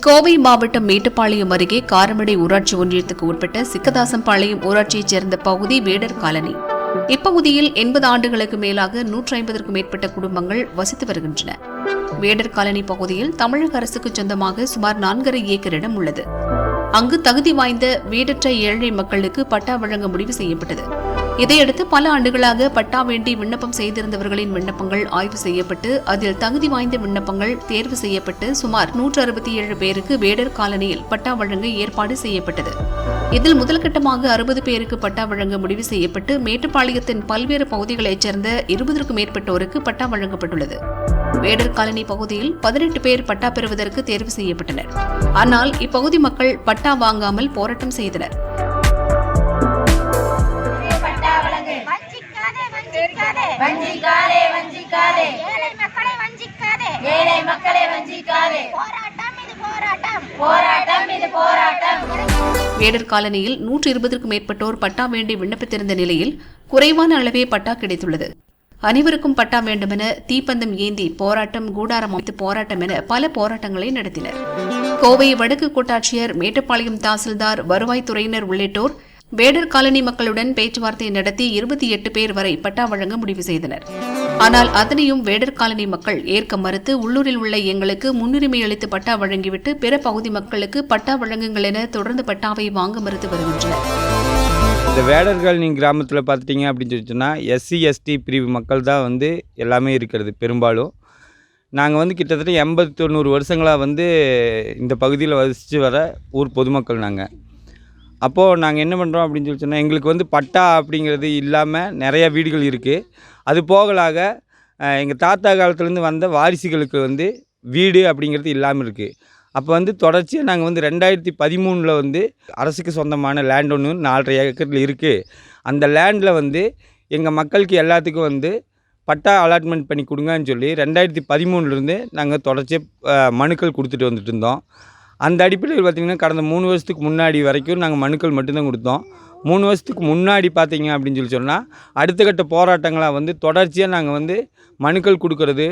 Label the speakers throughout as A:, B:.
A: கோவை மாவட்டம் மேட்டுப்பாளையம் அருகே காரமடை ஊராட்சி ஒன்றியத்துக்கு உட்பட்ட சிக்கதாசம்பாளையம் ஊராட்சியைச் சேர்ந்த பகுதி வேடர் காலனி. இப்பகுதியில் எண்பது ஆண்டுகளுக்கு மேலாக நூற்றி ஐம்பதற்கும் மேற்பட்ட குடும்பங்கள் வசித்து வருகின்றன. வேடர் காலனி பகுதியில் தமிழக அரசுக்கு சொந்தமாக சுமார் நான்கரை ஏக்கர் இடம் உள்ளது. அங்கு தகுதி வாய்ந்த வீடற்ற ஏழை மக்களுக்கு பட்டா வழங்க முடிவு செய்யப்பட்டது. இதையடுத்து பல ஆண்டுகளாக பட்டா வேண்டி விண்ணப்பம் செய்திருந்தவர்களின் விண்ணப்பங்கள் ஆய்வு செய்யப்பட்டு அதில் தகுதி வாய்ந்த விண்ணப்பங்கள் தேர்வு செய்யப்பட்டு சுமார் நூற்று அறுபத்தி ஏழு பேருக்கு வேடர் காலனியில் பட்டா வழங்க ஏற்பாடு செய்யப்பட்டது. இதில் முதல்கட்டமாக அறுபது பேருக்கு பட்டா வழங்க முடிவு செய்யப்பட்டு மேட்டுப்பாளையத்தின் பல்வேறு பகுதிகளைச் சேர்ந்த இருபதற்கும் மேற்பட்டோருக்கு பட்டா வழங்கப்பட்டுள்ளது. வேடர் காலனி பகுதியில் பதினெட்டு பேர் பட்டா பெறுவதற்கு தேர்வு செய்யப்பட்டனர். ஆனால் இப்பகுதி மக்கள் பட்டா வாங்காமல் போராட்டம் செய்தனர்.
B: வஞ்சிக்காதே வஞ்சிக்காதே. ஏழை மக்களை வஞ்சிக்காதே.
C: ஏழை மக்களை வஞ்சிக்காதே.
B: போராட்டம் இது போராட்டம்.
C: போராட்டம் இது போராட்டம்.
A: வேடர் காலனியில் நூற்று இருபதற்கும் மேற்பட்டோர் பட்டா வேண்டி விண்ணப்பித்திருந்த நிலையில் குறைவான அளவே பட்டா கிடைத்துள்ளது. அனைவருக்கும் பட்டா வேண்டுமென தீப்பந்தம் ஏந்தி போராட்டம் கூடாரம் அமைத்து போராட்டம் என பல போராட்டங்களை நடத்தினர். கோவை வடக்கு கோட்டாட்சியர் மேட்டுப்பாளையம் தாசில்தார் வருவாய்த்துறையினர் உள்ளிட்டோர் வேடர் காலனி மக்களுடன் பேச்சுவார்த்தை நடத்தி இருபத்தி எட்டு பேர் வரை பட்டா வழங்க முடிவு செய்தனர். ஆனால் அதனையும் வேடர் காலனி மக்கள் ஏற்க மறுத்து உள்ளூரில் உள்ள எங்களுக்கு முன்னுரிமை அளித்து பட்டா வழங்கிவிட்டு பிற பகுதி மக்களுக்கு பட்டா வழங்குங்கள் என தொடர்ந்து பட்டாவை வாங்க மறுத்து வருகின்றனர்.
D: இந்த வேடர்கள் கிராமத்தில் பார்த்துட்டிங்க அப்படின்னு சொல்லி சொன்னால் எஸ்சி எஸ்டி பிரிவு மக்கள் தான் வந்து எல்லாமே இருக்கிறது பெரும்பாலும். நாங்கள் வந்து கிட்டத்தட்ட எண்பது தொண்ணூறு வருஷங்களாக வந்து இந்த பகுதியில் வசித்து வர ஊர் பொதுமக்கள் நாங்கள் அப்போது நாங்கள் என்ன பண்ணுறோம் அப்படின்னு சொல்லி சொன்னால் எங்களுக்கு வந்து பட்டா அப்படிங்கிறது இல்லாமல் நிறையா வீடுகள் இருக்குது அது போகலாக எங்கள் தாத்தா காலத்துலேருந்து வந்த வாரிசுகளுக்கு வந்து வீடு அப்படிங்கிறது இல்லாமல் இருக்குது அப்போ வந்து தொடர்ச்சியாக நாங்கள் வந்து ரெண்டாயிரத்தி பதிமூணில் வந்து அரசுக்கு சொந்தமான லேண்ட் ஒன்று நாலரை ஏக்கரில் இருக்குது அந்த லேண்டில் வந்து எங்கள் மக்களுக்கு எல்லாத்துக்கும் வந்து பட்டா அலாட்மெண்ட் பண்ணி கொடுங்கன்னு சொல்லி ரெண்டாயிரத்தி பதிமூணுலேருந்து நாங்கள் தொடர்ச்சியாக மனுக்கள் கொடுத்துட்டு வந்துட்டு இருந்தோம். அந்த அடிப்படையில் பார்த்திங்கன்னா கடந்த மூணு வருஷத்துக்கு முன்னாடி வரைக்கும் நாங்கள் மனுக்கள் மட்டும்தான் கொடுத்தோம். மூணு வருஷத்துக்கு முன்னாடி பார்த்தீங்க அப்படின்னு சொல்லி சொன்னால் அடுத்த கட்ட போராட்டங்களாக வந்து தொடர்ச்சியாக நாங்கள் வந்து மனுக்கள் கொடுக்கறது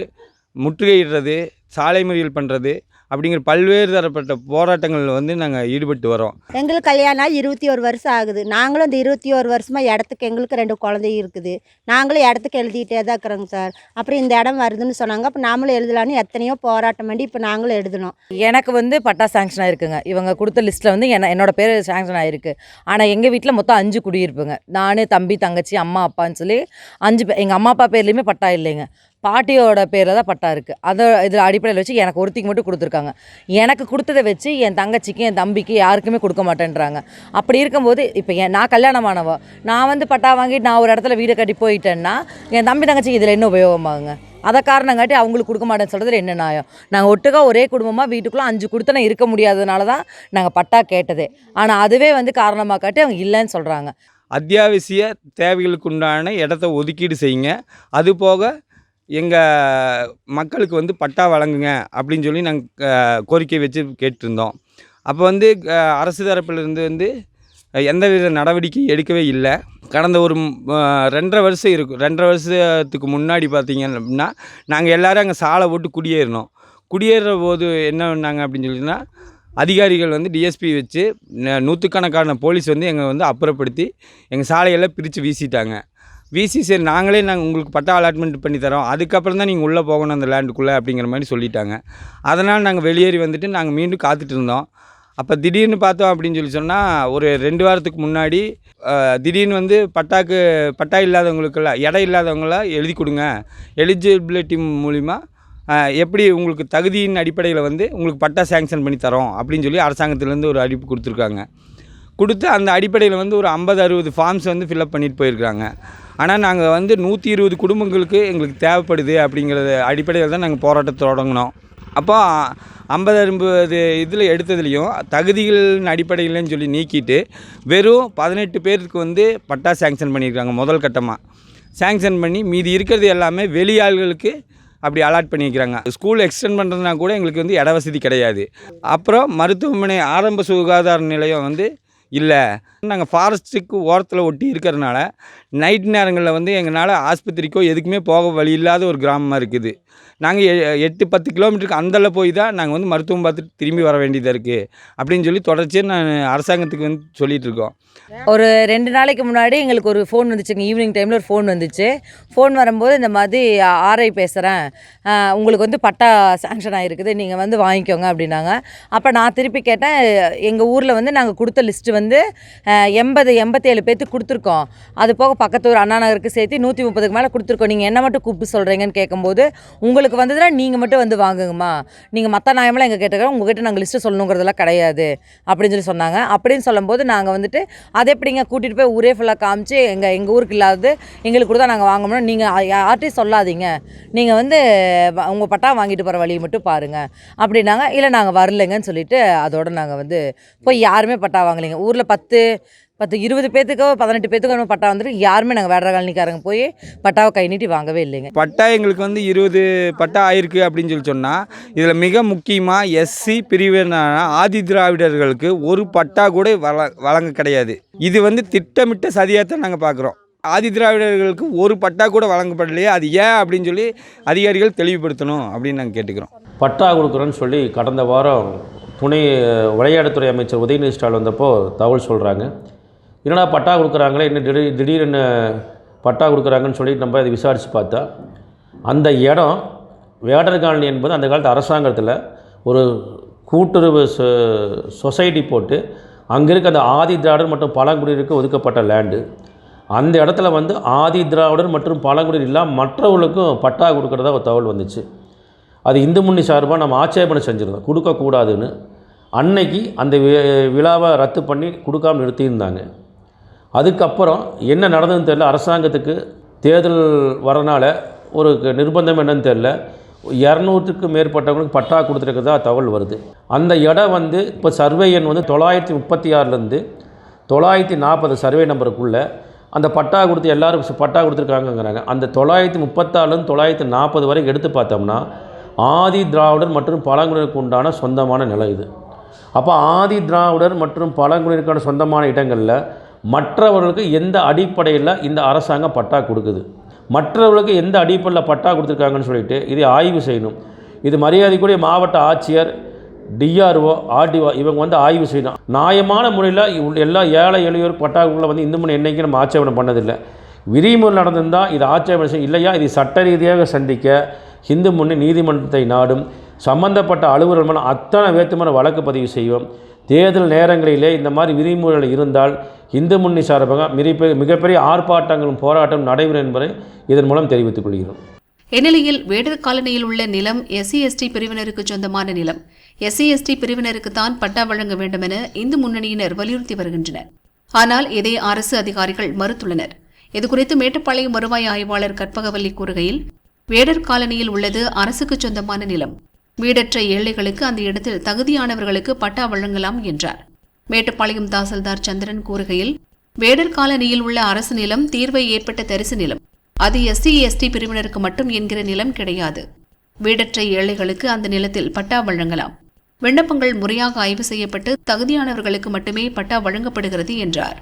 D: முற்றுகையிடுறது சாலை மறியல் பண்ணுறது அப்படிங்கிற பல்வேறு தரப்பட்ட போராட்டங்களில் வந்து நாங்கள் ஈடுபட்டு வரோம்.
E: எங்களுக்கு கல்யாணம் ஆகி இருபத்தி ஒரு வருஷம் ஆகுது. நாங்களும் இந்த இருபத்தி ஒரு வருஷமாக இடத்துக்கு எங்களுக்கு ரெண்டு குழந்தை இருக்குது. நாங்களும் இடத்துக்கு எழுதிக்கிட்டே தான் இருக்கிறோங்க சார். அப்புறம் இந்த இடம் வருதுன்னு சொன்னாங்க. அப்போ நாமளும் எழுதலான்னு எத்தனையோ போராட்டம் பண்ணி இப்போ நாங்களும் எழுதினோம்
F: எனக்கு வந்து பட்டா சாங்ஷன் ஆயிருக்குங்க. இவங்க கொடுத்த லிஸ்ட்டில் வந்து என்ன என்னோட பேர் சாங்ஷன் ஆயிருக்கு. ஆனால் எங்கள் வீட்டில் மொத்தம் அஞ்சு குடியிருப்புங்க. நான் தம்பி தங்கச்சி அம்மா அப்பான்னு சொல்லி அஞ்சு பேர் எங்கள் அம்மா அப்பா பேர்லேயுமே பட்டா இல்லைங்க. பாட்டியோட பேரில் தான் பட்டா இருக்குது அதை இதில் அடிப்படையில் வச்சு எனக்கு ஒருத்திக்கு மட்டும் கொடுத்துருக்காங்க. எனக்கு கொடுத்ததை வச்சு என் தங்கச்சிக்கு என் தம்பிக்கு யாருக்குமே கொடுக்க மாட்டேன்றாங்க. அப்படி இருக்கும்போது இப்போ என் நான் கல்யாணமானவ நான் வந்து பட்டா வாங்கிட்டு நான் ஒரு இடத்துல வீடு கட்டி போயிட்டேன்னா என் தம்பி தங்கச்சிக்கு இதில் என்ன உபயோகமாகுங்க? அதை காரணங்காட்டி அவங்களுக்கு கொடுக்க மாட்டேன்னு சொல்கிறது என்ன நியாயம்? நாங்கள் ஒட்டுக்கா ஒரே குடும்பமாக வீட்டுக்குள்ளே அஞ்சு கொடுத்தன இருக்க முடியாததுனால தான் நாங்கள் பட்டா கேட்டதே. ஆனால் அதுவே வந்து காரணமாக காட்டி அவங்க இல்லைன்னு சொல்கிறாங்க
D: அத்தியாவசிய தேவைகளுக்கு உண்டான இடத்த ஒதுக்கீடு செய்யுங்க. அது போக எங்கள் மக்களுக்கு வந்து பட்டா வழங்குங்க அப்படின்னு சொல்லி நாங்கள் கோரிக்கை வச்சு கேட்டிருந்தோம். அப்போ வந்து அரசு தரப்பிலிருந்து வந்து எந்தவித நடவடிக்கை எடுக்கவே இல்லை. கடந்த ஒரு ரெண்டரை வருஷம் இருக்கும் ரெண்டரை வருஷத்துக்கு முன்னாடி பார்த்தீங்க அப்படின்னா நாங்கள் எல்லோரும் அங்கே சாலை போட்டு குடியேறினோம். குடியேறுற போது என்ன பண்ணாங்க அப்படின்னு சொல்லிட்டுனா அதிகாரிகள் வந்து டிஎஸ்பி வச்சு ந- நூற்றுக்கணக்கான போலீஸ் வந்து எங்களை வந்து அப்புறப்படுத்தி எங்கள் சாலையெல்லாம் பிரித்து வீசிட்டாங்க. விசிசி நாங்களே நாங்கள் உங்களுக்கு பட்டா அலாட்மெண்ட் பண்ணி தரோம். அதுக்கப்புறம் தான் நீங்கள் உள்ளே போகணும் அந்த லேண்டுக்குள்ளே அப்படிங்கிற மாதிரி சொல்லிட்டாங்க. அதனால் நாங்கள் வெளியேறி வந்துட்டு நாங்கள் மீண்டும் காத்துட்டு இருந்தோம். அப்போ திடீர்னு பார்த்தோம் அப்படின்னு சொல்லி சொன்னால் ஒரு ரெண்டு வாரத்துக்கு முன்னாடி திடீர்னு வந்து பட்டாக்கு பட்டா இல்லாதவங்களுக்கெல்லாம் இடம் இல்லாதவங்களாம் எழுதி கொடுங்க. எலிஜிபிலிட்டி மூலிமா எப்படி உங்களுக்கு தகுதியின் அடிப்படையில் வந்து உங்களுக்கு பட்டா சேங்ஷன் பண்ணி தரோம் அப்படின்னு சொல்லி அரசாங்கத்துலேருந்து ஒரு அறிவிப்பு கொடுத்துருக்காங்க. கொடுத்து அந்த அடிப்படையில் வந்து ஒரு ஐம்பது அறுபது ஃபார்ம்ஸ் வந்து ஃபில்அப் பண்ணிட்டு போயிருக்காங்க ஆனால் நாங்கள் வந்து நூற்றி இருபது குடும்பங்களுக்கு எங்களுக்கு தேவைப்படுது அப்படிங்கிறத அடிப்படையில் தான் நாங்கள் போராட்டத்தை தொடங்கினோம். அப்போ ஐம்பது அறுபது இதில் எடுத்ததுலேயும் தகுதிகளின் அடிப்படையிலன்னு சொல்லி நீக்கிட்டு வெறும் பதினெட்டு பேருக்கு வந்து பட்டா சேங்ஷன் பண்ணியிருக்காங்க முதல் கட்டமாக சேங்ஷன் பண்ணி மீதி இருக்கிறது எல்லாமே வெளியாள்களுக்கு அப்படி அலாட் பண்ணியிருக்கிறாங்க. ஸ்கூல் எக்ஸ்டெண்ட் பண்ணுறதுனா கூட எங்களுக்கு வந்து இட வசதி கிடையாது. அப்புறம் மருத்துவமனை ஆரம்ப சுகாதார நிலையம் வந்து இல்லை. நாங்கள் ஃபாரஸ்ட்டுக்கு ஓரத்தில் ஒட்டி இருக்கிறனால நைட் நேரங்களில் வந்து எங்களால் ஆஸ்பத்திரிக்கோ எதுக்குமே போக வழி இல்லாத ஒரு கிராமமாக இருக்குது. நாங்கள் எட்டு பத்து கிலோமீட்டருக்கு அந்தல போய் தான் நாங்கள் வந்து மருத்துவம் பார்த்துட்டு திரும்பி வர வேண்டியதாக இருக்குது அப்படின்னு சொல்லி தொடர்ச்சியாக நான் அரசாங்கத்துக்கு வந்து சொல்லிகிட்டு இருக்கோம்.
F: ஒரு ரெண்டு நாளைக்கு முன்னாடி எங்களுக்கு ஒரு ஃபோன் வந்துச்சுங்க. ஈவினிங் டைமில் ஒரு ஃபோன் வந்துச்சு. ஃபோன் வரும்போது இந்த மாதிரி ஆர்ஐ பேசுகிறேன் உங்களுக்கு வந்து பட்டா சாங்ஷன் ஆகிருக்குது நீங்கள் வந்து வாங்கிக்கோங்க அப்படின்னாங்க. அப்போ நான் திருப்பி கேட்டேன். எங்கள் ஊரில் வந்து நாங்கள் கொடுத்த லிஸ்ட்டு வந்து வந்து எண்பது எண்பத்தேழு பேர்த்துக்கு கொடுத்துருக்கோம். அது போக பக்கத்து ஊர் அண்ணா நகருக்கு சேர்த்து நூற்றி முப்பதுக்கு மேலே கொடுத்துருக்கோம். நீங்கள் என்ன மட்டும் கூப்பிட்டு சொல்கிறீங்கன்னு கேட்கும்போது உங்களுக்கு வந்ததுன்னா நீங்கள் மட்டும் வந்து வாங்குங்கம்மா. நீங்கள் மற்ற நியாயமெல்லாம் எங்கள் கேட்டுக்கிறோம். உங்ககிட்ட நாங்கள் லிஸ்ட்டு சொல்லணுங்கிறதெல்லாம் கிடையாது அப்படின்னு சொல்லி சொன்னாங்க. அப்படின்னு சொல்லும்போது நாங்கள் வந்துட்டு அதை எப்படிங்க கூட்டிகிட்டு போய் ஊரே ஃபுல்லாக காமிச்சு எங்கள் எங்கள் ஊருக்கு இல்லாதது எங்களுக்கு கூட தான் நாங்கள் வாங்கணும் நீங்கள் யார்ட்டையும் சொல்லாதீங்க. நீங்கள் வந்து உங்கள் பட்டா வாங்கிட்டு போகிற வழியை மட்டும் பாருங்கள் அப்படின்னாங்க. இல்லை நாங்கள் வரலைங்கன்னு சொல்லிட்டு அதோட நாங்கள் வந்து போய் யாருமே பட்டா வாங்கலைங்க. ஊரில் பத்து பத்து இருபது பேத்துக்கோ பதினெட்டு பேத்துக்கோ நம்ம பட்டா வந்துட்டு யாருமே நாங்கள் வேற காலனிக்காரங்க போய் பட்டாவை கை நீட்டி வாங்கவே இல்லைங்க.
D: பட்டா எங்களுக்கு வந்து இருபது பட்டா ஆயிருக்கு அப்படின்னு சொல்லி சொன்னால் இதில் மிக முக்கியமாக எஸ்சி பிரிவினரான ஆதி திராவிடர்களுக்கு ஒரு பட்டா கூட வழ வழங்க கிடையாது. இது வந்து திட்டமிட்ட சதியாக தான் நாங்கள் பார்க்குறோம் ஆதி திராவிடர்களுக்கு ஒரு பட்டா கூட வழங்கப்படலையே அது ஏன் அப்படின்னு சொல்லி அதிகாரிகள் தெளிவுபடுத்தணும் அப்படின்னு நாங்கள் கேட்டுக்கிறோம்.
G: பட்டா கொடுக்குறோன்னு சொல்லி கடந்த வாரம் துணை விளையாட்டுத்துறை அமைச்சர் உதயநிதி ஸ்டாலின் வந்தப்போ தகவல் சொல்கிறாங்க என்னடா பட்டா கொடுக்குறாங்களே? இன்னும் திடீர் திடீர்னு பட்டா கொடுக்குறாங்கன்னு சொல்லி நம்ம அதை விசாரித்து பார்த்தா அந்த இடம் வேடர் காலனி என்பது அந்த காலத்து அரசாங்கத்தில் ஒரு கூட்டுறவு சொ சொசைட்டி போட்டு அங்கே இருக்க அந்த ஆதி திராவிடர் மற்றும் பழங்குடியினருக்கு ஒதுக்கப்பட்ட லேண்டு. அந்த இடத்துல வந்து ஆதி திராவிடர் மற்றும் பழங்குடியினர் இல்லாமல் மற்றவர்களுக்கும் பட்டா கொடுக்குறதா ஒரு தகவல் வந்துச்சு. அது இந்து முன்னி சார்பாக நம்ம ஆட்சேபனை செஞ்சுருந்தோம். கொடுக்கக்கூடாதுன்னு. அன்னைக்கு அந்த வி- விழாவை ரத்து பண்ணி கொடுக்காம நிறுத்தியிருந்தாங்க. அதுக்கப்புறம் என்ன நடந்ததுன்னு தெரில அரசாங்கத்துக்கு தேர்தல் வரனால ஒரு நிர்பந்தம் என்னன்னு தெரில இரநூறுக்கும் மேற்பட்டவங்களுக்கு பட்டா கொடுத்துருக்கதா தகவல் வருது. அந்த இடம் வந்து இப்போ சர்வே எண் வந்து தொள்ளாயிரத்தி முப்பத்தி ஆறுலேருந்து தொள்ளாயிரத்தி நாற்பது சர்வே நம்பருக்குள்ளே அந்த பட்டா கொடுத்து எல்லாரும் பட்டா கொடுத்துருக்காங்கங்கிறாங்க. அந்த தொள்ளாயிரத்தி முப்பத்தாறுலேருந்து தொள்ளாயிரத்தி நாற்பது வரைக்கும் எடுத்து பார்த்தோம்னா ஆதி திராவிடர் மற்றும் பழங்குடியினருக்கு உண்டான சொந்தமான நிலம் இது. அப்போ ஆதி திராவிடர் மற்றும் பழங்குடியினருக்கான சொந்தமான இடங்களில் மற்றவர்களுக்கு எந்த அடிப்படையில் இந்த அரசாங்கம் பட்டா கொடுக்குது? மற்றவர்களுக்கு எந்த அடிப்படையில் பட்டா கொடுத்துருக்காங்கன்னு சொல்லிட்டு இதை ஆய்வு செய்யணும். இது மரியாதைக்குரிய மாவட்ட ஆட்சியர் டிஆர்ஓ ஆர்டிஓ இவங்க வந்து ஆய்வு செய்யணும். நியாயமான முறையில் எல்லா ஏழை எளியோர் பட்டாக்குள்ளே வந்து இந்து மணி என்றைக்கு நம்ம ஆட்சேபனை பண்ணதில்லை. விதிமுறை நடந்திருந்தால் இது ஆட்சேபனை செய்ய இல்லையா? இது சட்ட ரீதியாக சந்திக்க இந்து முன்னணி நீதிமன்றத்தை நாடும் சம்பந்தப்பட்ட அலுவலர்கள் அத்தனை வேத்துமான வழக்கு பதிவு செய்வோம். தேர்தல் நேரங்களிலே இந்த மாதிரி விதிமுறைகள் இருந்தால் இந்து முன்னணி சார்பாக மிகப்பெரிய மிகப்பெரிய ஆர்ப்பாட்டங்களும் போராட்டம் நடைபெறும் என்பதை இதன் மூலம் தெரிவித்துக் கொள்கிறோம்.
A: இந்நிலையில் வேடர் காலனியில் உள்ள நிலம் எஸ்சி எஸ்டி பிரிவினருக்கு சொந்தமான நிலம். எஸ்சி எஸ்டி பிரிவினருக்கு தான் பட்டா வழங்க வேண்டும் என இந்து முன்னணியினர் வலியுறுத்தி வருகின்றனர். ஆனால் இதை அரசு அதிகாரிகள் மறுத்துள்ளனர். இதுகுறித்து மேட்டுப்பாளையம் வருவாய் ஆய்வாளர் கற்பகவல்லி கூறுகையில் வேடர் காலனியில் உள்ளது அரசுக்கு சொந்தமான நிலம். வீடற்ற ஏழைகளுக்கு அந்த இடத்தில் தகுதியானவர்களுக்கு பட்டா வழங்கலாம் என்றார். மேட்டுப்பாளையம் தாசில்தார் சந்திரன் கூறுகையில் வேடர் காலனியில் உள்ள அரசு நிலம் தீர்வை ஏற்பட்ட தரிசு நிலம். அது எஸ்சி எஸ்டி பிரிவினருக்கு மட்டும் என்கிற நிலம் கிடையாது. வீடற்ற ஏழைகளுக்கு அந்த நிலத்தில் பட்டா வழங்கலாம். விண்ணப்பங்கள் முறையாக ஆய்வு செய்யப்பட்டு தகுதியானவர்களுக்கு மட்டுமே பட்டா வழங்கப்படுகிறது என்றார்.